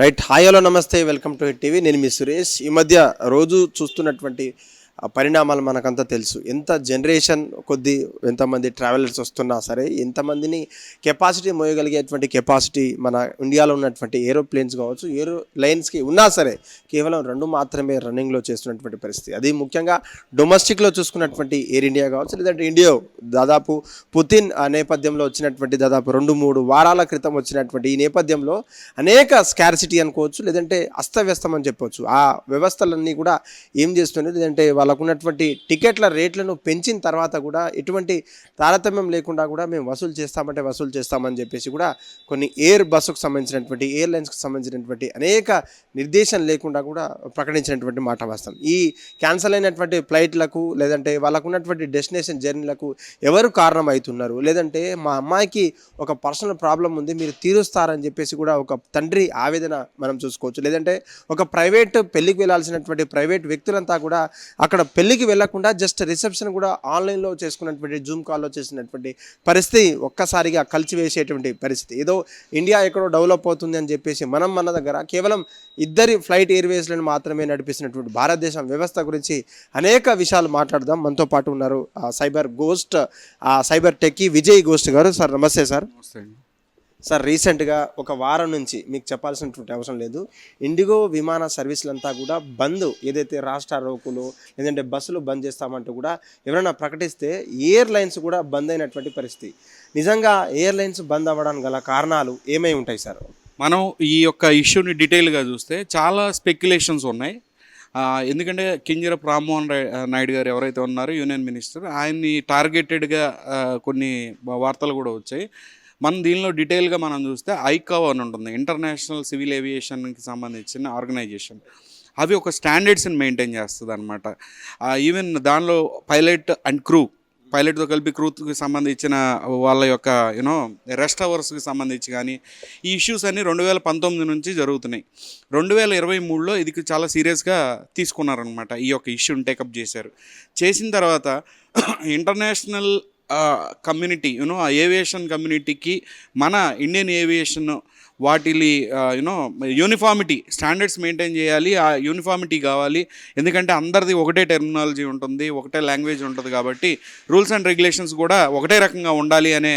Right. Hi hello నమస్తే. Welcome to Hit TV. నేను మీ సురేష్. ఈ మధ్య రోజు చూస్తున్నటువంటి పరిణామాలు మనకంతా తెలుసు. ఎంత జనరేషన్ కొద్ది ఎంతమంది ట్రావెలర్స్ వస్తున్నా సరే ఎంతమందిని కెపాసిటీ మోయగలిగేటువంటి కెపాసిటీ మన ఇండియాలో ఉన్నటువంటి ఏరోప్లేన్స్ కావచ్చు ఏరో లైన్స్కి ఉన్నా సరే కేవలం రెండు మాత్రమే రన్నింగ్లో చేస్తున్నటువంటి పరిస్థితి. అది ముఖ్యంగా డొమెస్టిక్లో చూసుకున్నటువంటి ఎయిర్ ఇండియా కావచ్చు లేదంటే ఇండియో దాదాపు పుతిన్ ఆ నేపథ్యంలో వచ్చినటువంటి దాదాపు రెండు మూడు వారాల క్రితం వచ్చినటువంటి ఈ నేపథ్యంలో అనేక స్కార్సిటీ అనుకోవచ్చు లేదంటే అస్తవ్యస్తం అని చెప్పవచ్చు ఆ వ్యవస్థలన్నీ కూడా ఏం చేస్తున్నాయి లేదంటే వాళ్ళకు ఉన్నటువంటి టికెట్ల రేట్లను పెంచిన తర్వాత కూడా ఎటువంటి తారతమ్యం లేకుండా కూడా మేము వసూలు చేస్తామంటే వసూలు చేస్తామని చెప్పేసి కూడా కొన్ని ఎయిర్ బస్సుకు సంబంధించినటువంటి ఎయిర్లైన్స్కి సంబంధించినటువంటి అనేక నిర్దేశం లేకుండా కూడా ప్రకటించినటువంటి మాట వాస్తవం. ఈ క్యాన్సిల్ అయినటువంటి ఫ్లైట్లకు లేదంటే వాళ్ళకు ఉన్నటువంటి డెస్టినేషన్ జర్నీలకు ఎవరు కారణం అవుతున్నారు లేదంటే మా అమ్మాయికి ఒక పర్సనల్ ప్రాబ్లం ఉంది మీరు తీరుస్తారని చెప్పేసి కూడా ఒక తండ్రి ఆవేదన మనం చూసుకోవచ్చు. లేదంటే ఒక ప్రైవేట్ పెళ్ళికి వెళ్ళాల్సినటువంటి ప్రైవేట్ వ్యక్తులంతా కూడా అక్కడ పెళ్ళికి వెళ్ళకుండా జస్ట్ రిసెప్షన్ కూడా ఆన్లైన్లో చేసుకున్నటువంటి జూమ్ కాల్లో చేసినటువంటి పరిస్థితి ఒక్కసారిగా కలిచివేసేటువంటి పరిస్థితి. ఏదో ఇండియా ఎక్కడో డెవలప్ అవుతుంది అని చెప్పేసి మనం మన దగ్గర కేవలం ఇద్దరి ఫ్లైట్ ఎయిర్వేస్లను మాత్రమే నడిపిస్తున్నటువంటి భారతదేశం వ్యవస్థ గురించి అనేక విషయాలు మాట్లాడదాం. మనతో పాటు ఉన్నారు cyber ghost cyber techie Vijay ghost గారు. సార్ నమస్తే సార్. నమస్తే సార్ రీసెంట్గా ఒక వారం నుంచి మీకు చెప్పాల్సినటువంటి అవసరం లేదు. ఇండిగో విమాన సర్వీసులంతా కూడా బంద్. ఏదైతే రాష్ట్ర రోకులు లేదంటే బస్సులు బంద్ చేస్తామంటూ కూడా ఎవరైనా ప్రకటిస్తే ఎయిర్లైన్స్ కూడా బంద్ అయినటువంటి పరిస్థితి. నిజంగా ఎయిర్లైన్స్ బంద్ అవ్వడానికి గల కారణాలు ఏమై ఉంటాయి సార్? మనం ఈ యొక్క ఇష్యూని డీటెయిల్గా చూస్తే చాలా స్పెక్యులేషన్స్ ఉన్నాయి. ఎందుకంటే కింజరపు రామ్మోహన్ నాయుడు గారు ఎవరైతే ఉన్నారో యూనియన్ మినిస్టర్ ఆయన్ని టార్గెటెడ్గా కొన్ని వార్తలు కూడా వచ్చాయి. మనం దీనిలో డీటెయిల్గా మనం చూస్తే ఐకావ్ అని ఉంటుంది. ఇంటర్నేషనల్ సివిల్ ఏవియేషన్కి సంబంధించిన ఆర్గనైజేషన్ అవి ఒక స్టాండర్డ్స్ని మెయింటైన్ చేస్తుంది అనమాట ఈవెన్ దానిలో పైలట్ అండ్ క్రూ పైలట్తో కలిపి క్రూత్కి సంబంధించిన వాళ్ళ యొక్క యూనో రెస్ట్ అవర్స్కి సంబంధించి కానీ ఈ ఇష్యూస్ అన్నీ రెండు వేల పంతొమ్మిది నుంచి జరుగుతున్నాయి. రెండు వేల ఇరవై మూడులో ఇది చాలా సీరియస్గా తీసుకున్నారనమాట ఈ యొక్క ఇష్యూని టేకప్ చేశారు. చేసిన తర్వాత ఇంటర్నేషనల్ కమ్యూనిటీ యూనో ఆ ఏవియేషన్ కమ్యూనిటీకి మన ఇండియన్ ఏవియేషన్ వాటిని you know uniformity standards maintain చేయాలి ఆ యూనిఫామిటీ కావాలి. ఎందుకంటే అందరిది ఒకటే టెర్మినాలజీ ఉంటుంది ఒకటే లాంగ్వేజ్ ఉంటుంది కాబట్టి రూల్స్ అండ్ రెగ్యులేషన్స్ కూడా ఒకటే రకంగా ఉండాలి అనే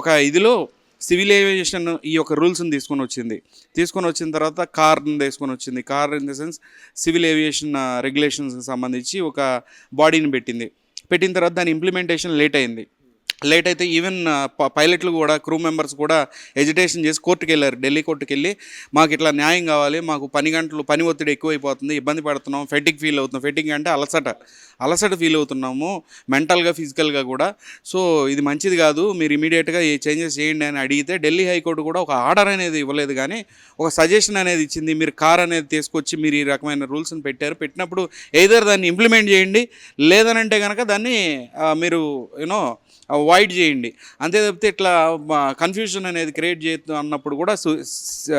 ఒక ఇదిలో సివిల్ ఏవియేషన్ ఈ యొక్క రూల్స్ని తీసుకొని వచ్చింది. తీసుకొని వచ్చిన తర్వాత కార్ని తీసుకొని వచ్చింది. CAR in the sense civil aviation రెగ్యులేషన్స్కి సంబంధించి ఒక బాడీని పెట్టింది. పెట్టిన తర్వాత దాని ఇంప్లిమెంటేషన్ లేట్ అయింది. లేట్ అయితే ఈవెన్ పైలట్లు కూడా క్రూ మెంబర్స్ కూడా ఎజిటేషన్ చేసి కోర్టుకు వెళ్ళారు. ఢిల్లీ కోర్టుకు వెళ్ళి మాకు ఇట్లా న్యాయం కావాలి మాకు పని గంటలు పని ఒత్తిడి ఎక్కువైపోతుంది ఇబ్బంది పడుతున్నాం ఫెటిక్ ఫీల్ అవుతున్నాం. ఫెటిక్ అంటే అలసట అలసట ఫీల్ అవుతున్నాము మెంటల్గా ఫిజికల్గా కూడా. సో ఇది మంచిది కాదు మీరు ఇమీడియట్గా ఈ చేంజెస్ చేయండి అని అడిగితే ఢిల్లీ హైకోర్టు కూడా ఒక ఆర్డర్ అనేది ఇవ్వలేదు కానీ ఒక సజెషన్ అనేది ఇచ్చింది. మీరు కార్ అనేది తీసుకొచ్చి మీరు ఈ రకమైన రూల్స్ని పెట్టారు. పెట్టినప్పుడు ఏదర్ దాన్ని ఇంప్లిమెంట్ చేయండి. లేదనంటే కనుక దాన్ని మీరు యూనో అవాయిడ్ చేయండి. అంతే తప్పితే ఇట్లా కన్ఫ్యూజన్ అనేది క్రియేట్ చేద్దాం అన్నప్పుడు కూడా సు-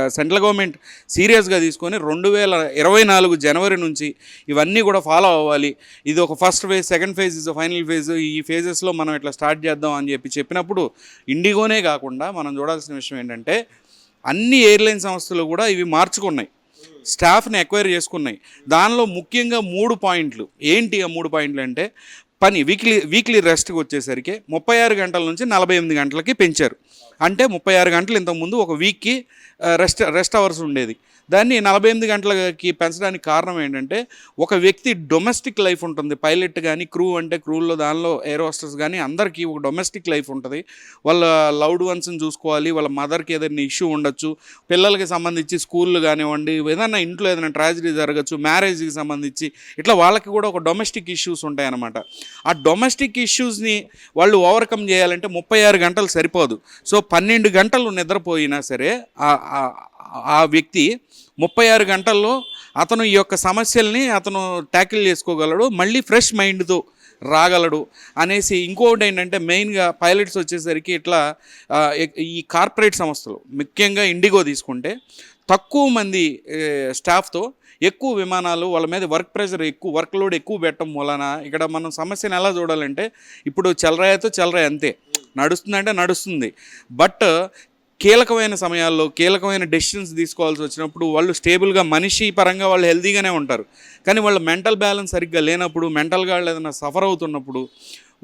సెంట్రల్ గవర్నమెంట్ సీరియస్గా తీసుకొని రెండు వేల ఇరవై నాలుగు జనవరి నుంచి ఇవన్నీ కూడా ఫాలో అవ్వాలి. ఇది ఒక first phase second phase is final phase. ఈ ఫేజెస్లో మనం ఇట్లా స్టార్ట్ చేద్దాం అని చెప్పి చెప్పినప్పుడు ఇండిగోనే కాకుండా మనం చూడాల్సిన విషయం ఏంటంటే అన్ని ఎయిర్లైన్ సంస్థలు కూడా ఇవి మార్చుకున్నాయి. స్టాఫ్ని ఎక్వైర్ చేసుకున్నాయి. దానిలో ముఖ్యంగా మూడు పాయింట్లు. ఏంటి ఆ మూడు పాయింట్లు అంటే పని వీక్లీ వీక్లీ రెస్ట్కి వచ్చేసరికి ముప్పై ఆరు గంటల నుంచి నలభై ఎనిమిది గంటలకి పెంచారు. అంటే ముప్పై ఆరు గంటలు ఇంతకుముందు ఒక వీక్కి రెస్ట్ రెస్ట్ అవర్స్ ఉండేది. దాన్ని నలభై ఎనిమిది గంటలకి పెంచడానికి కారణం ఏంటంటే ఒక వ్యక్తి డొమెస్టిక్ లైఫ్ ఉంటుంది. పైలట్ కానీ క్రూ అంటే క్రూల్లో దానిలో ఎయిర్ హోస్టర్స్ కానీ అందరికీ ఒక డొమెస్టిక్ లైఫ్ ఉంటుంది. వాళ్ళ లౌడ్ వన్స్ని చూసుకోవాలి వాళ్ళ మదర్కి ఏదైనా ఇష్యూ ఉండొచ్చు పిల్లలకి సంబంధించి స్కూళ్ళు కానివ్వండి ఏదైనా ఇంట్లో ఏదైనా ట్రాజడీ జరగచ్చు మ్యారేజ్కి సంబంధించి ఇట్లా వాళ్ళకి కూడా ఒక డొమెస్టిక్ ఇష్యూస్ ఉంటాయన్నమాట. ఆ డొమెస్టిక్ ఇష్యూస్ని వాళ్ళు ఓవర్కమ్ చేయాలంటే ముప్పై ఆరు గంటలు సరిపోదు. సో పన్నెండు గంటలు నిద్రపోయినా సరే ఆ- వ్యక్తి ముప్పై ఆరు గంటల్లో అతను ఈ యొక్క సమస్యల్ని అతను ట్యాకిల్ చేసుకోగలడు మళ్ళీ ఫ్రెష్ మైండ్తో రాగలడు అనేసి ఇంకొకటి ఏంటంటే మెయిన్గా పైలట్స్ వచ్చేసరికి ఇట్లా ఈ కార్పొరేట్ సంస్థలు ముఖ్యంగా ఇండిగో తీసుకుంటే తక్కువ మంది స్టాఫ్తో ఎక్కువ విమానాలు వాళ్ళ మీద వర్క్ ప్రెషర్ ఎక్కువ వర్క్ లోడ్ ఎక్కువ పెట్టడం వలన ఇక్కడ మనం సమస్యను ఎలా చూడాలంటే ఇప్పుడు చలరాయతో చలరాయి అంతే. నడుస్తుందంటే నడుస్తుంది. బట్ కీలకమైన సమయాల్లో కీలకమైన డెసిషన్స్ తీసుకోవాల్సి వచ్చినప్పుడు వాళ్ళు స్టేబుల్గా మనిషి పరంగా వాళ్ళు హెల్తీగానే ఉంటారు. కానీ వాళ్ళ మెంటల్ బ్యాలెన్స్ సరిగ్గా లేనప్పుడు మెంటల్గా వాళ్ళు ఏదైనా సఫర్ అవుతున్నప్పుడు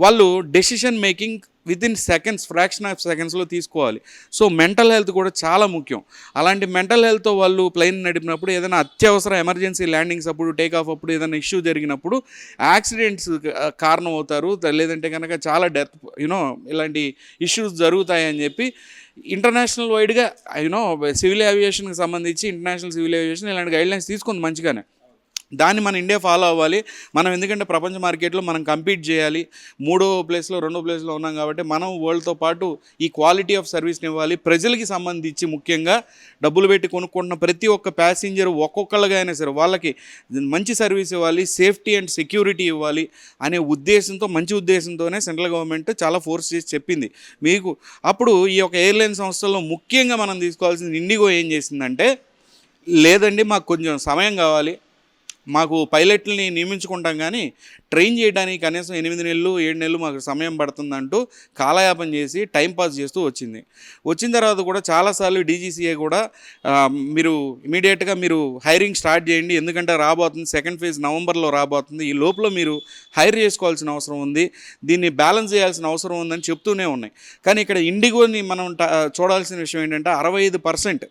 వాళ్ళు decision making within seconds fraction of సెకండ్స్లో తీసుకోవాలి. సో మెంటల్ హెల్త్ కూడా చాలా ముఖ్యం. అలాంటి మెంటల్ హెల్త్తో వాళ్ళు ప్లెయిన్ నడిపినప్పుడు ఏదైనా అత్యవసర ఎమర్జెన్సీ ల్యాండింగ్స్ అప్పుడు టేక్ ఆఫ్ అప్పుడు ఏదైనా ఇష్యూ జరిగినప్పుడు యాక్సిడెంట్స్ కారణం అవుతారు లేదంటే కనుక చాలా డెత్ యూనో ఇలాంటి ఇష్యూస్ జరుగుతాయని చెప్పి ఇంటర్నేషనల్ వైడ్గా యూనో సివిల్ ఏవియేషన్కి సంబంధించి ఇంటర్నేషనల్ సివిల్ ఏవియేషన్ ఇలాంటి గైడ్లైన్స్ తీసుకుంది మంచిగానే. దాన్ని మన ఇండియా ఫాలో అవ్వాలి. మనం ఎందుకంటే ప్రపంచ మార్కెట్లో మనం కంపీట్ చేయాలి. మూడో ప్లేస్లో రెండో ప్లేస్లో ఉన్నాం కాబట్టి మనం వరల్డ్తో పాటు ఈ క్వాలిటీ ఆఫ్ సర్వీస్ని ఇవ్వాలి. ప్రజలకి సంబంధించి ముఖ్యంగా డబ్బులు పెట్టి కొనుక్కుంటున్న ప్రతి ఒక్క ప్యాసింజర్ ఒక్కొక్కళ్ళగా అయినా సరే వాళ్ళకి మంచి సర్వీస్ ఇవ్వాలి. సేఫ్టీ అండ్ సెక్యూరిటీ ఇవ్వాలి అనే ఉద్దేశంతో మంచి ఉద్దేశంతోనే సెంట్రల్ గవర్నమెంట్ చాలా ఫోర్స్ చేసి చెప్పింది. మీకు అప్పుడు ఈ యొక్క ఎయిర్లైన్ సంస్థల్లో ముఖ్యంగా మనం తీసుకోవాల్సింది ఇండిగో ఏం చేసిందంటే లేదండి మాకు కొంచెం సమయం కావాలి. మాకు పైలట్లని నియమించుకుంటాం కానీ ట్రైన్ చేయడానికి కనీసం ఎనిమిది నెలలు ఏడు నెలలు మాకు సమయం పడుతుందంటూ కాలయాపన చేసి టైం పాస్ చేస్తూ వచ్చింది. వచ్చిన తర్వాత కూడా చాలాసార్లు డీజీసీఏ కూడా మీరు ఇమీడియట్గా మీరు హైరింగ్ స్టార్ట్ చేయండి ఎందుకంటే రాబోతుంది సెకండ్ ఫేజ్ నవంబర్లో రాబోతుంది. ఈ లోపల మీరు హైర్ చేసుకోవాల్సిన అవసరం ఉంది. దీన్ని బ్యాలెన్స్ చేయాల్సిన అవసరం ఉందని చెప్తూనే ఉన్నాయి. కానీ ఇక్కడ ఇండిగోని మనం ట- చూడాల్సిన విషయం ఏంటంటే అరవై ఐదు పర్సెంట్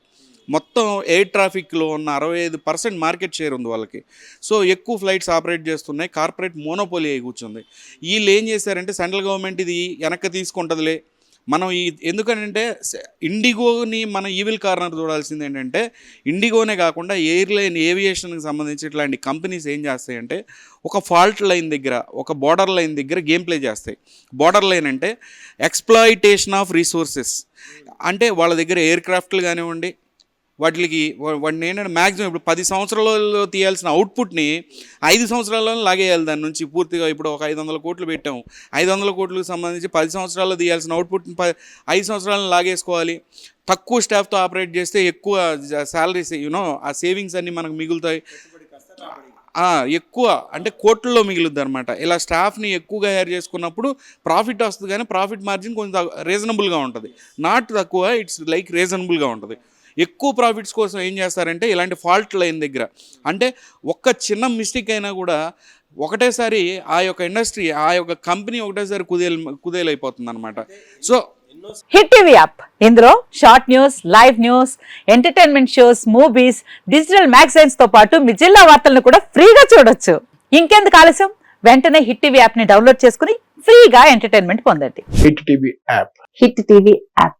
మొత్తం ఎయిర్ ట్రాఫిక్లో ఉన్న అరవై ఐదు పర్సెంట్ మార్కెట్ షేర్ ఉంది వాళ్ళకి. సో ఎక్కువ ఫ్లైట్స్ ఆపరేట్ చేస్తున్నాయి. కార్పొరేట్ మోనోపోలీ అయి కూర్చుంది. వీళ్ళు ఏం చేశారంటే సెంట్రల్ గవర్నమెంట్ ఇది వెనక్కి తీసుకుంటుందిలే. మనం ఈ ఎందుకంటే ఇండిగోని మన ఈవిల్ కార్నర్ చూడాల్సింది ఏంటంటే ఇండిగోనే కాకుండా ఎయిర్లైన్ ఏవియేషన్కి సంబంధించి ఇట్లాంటి కంపెనీస్ ఏం చేస్తాయంటే ఒక ఫాల్ట్ లైన్ దగ్గర ఒక బార్డర్ లైన్ దగ్గర గేమ్ ప్లే చేస్తాయి. బార్డర్ లైన్ అంటే ఎక్స్ప్లాయిటేషన్ ఆఫ్ రీసోర్సెస్. అంటే వాళ్ళ దగ్గర ఎయిర్ క్రాఫ్ట్లు కానివ్వండి వాటికి వాడిని వాటిని ఏంటంటే మ్యాక్సిమం ఇప్పుడు పది సంవత్సరాలలో తీయాల్సిన అవుట్పుట్ని ఐదు సంవత్సరాల్లో లాగేయాలి దాని నుంచి. పూర్తిగా ఇప్పుడు ఒక ఐదు వందల కోట్లు పెట్టాము ఐదు వందల కోట్లకు సంబంధించి పది సంవత్సరాల్లో తీయాల్సిన అవుట్పుట్ని ప ఐదు సంవత్సరాలను లాగేసుకోవాలి. తక్కువ స్టాఫ్తో ఆపరేట్ చేస్తే ఎక్కువ శాలరీస్ యూనో ఆ సేవింగ్స్ అన్నీ మనకు మిగులుతాయి. ఎక్కువ అంటే కోట్లలో మిగులుద్ది అనమాట ఇలా స్టాఫ్ని ఎక్కువగా హైర్ చేసుకున్నప్పుడు ప్రాఫిట్ వస్తుంది కానీ ప్రాఫిట్ మార్జిన్ కొంచెం రీజనబుల్గా ఉంటుంది. నాట్ తక్కువ ఇట్స్ లైక్ రీజనబుల్గా ఉంటుంది. ఎక్కువ ప్రాఫిట్స్ కోసం ఏం చేస్తారంటే ఇలాంటి ఫాల్ట్ లైన్ దగ్గర. అంటే ఒక్క చిన్న మిస్టేక్ అయినా కూడా ఒకటేసారి ఆ యొక్క ఇండస్ట్రీ ఆ యొక్క కంపెనీ ఒకటేసారి కుదేలు కుదేలైపోతుంది అనమాట సో హిట్ టీవీ యాప్ ఇందులో short news live news entertainment shows movies digital మ్యాగజైన్స్తో పాటు మీ జిల్లా వార్తలను కూడా ఫ్రీగా చూడొచ్చు. ఇంకెందుకు ఆలస్యం? వెంటనే హిట్ టీవీ యాప్ని డౌన్లోడ్ చేసుకుని ఫ్రీగా ఎంటర్టైన్మెంట్ పొందండి. Hit TV app Hit TV app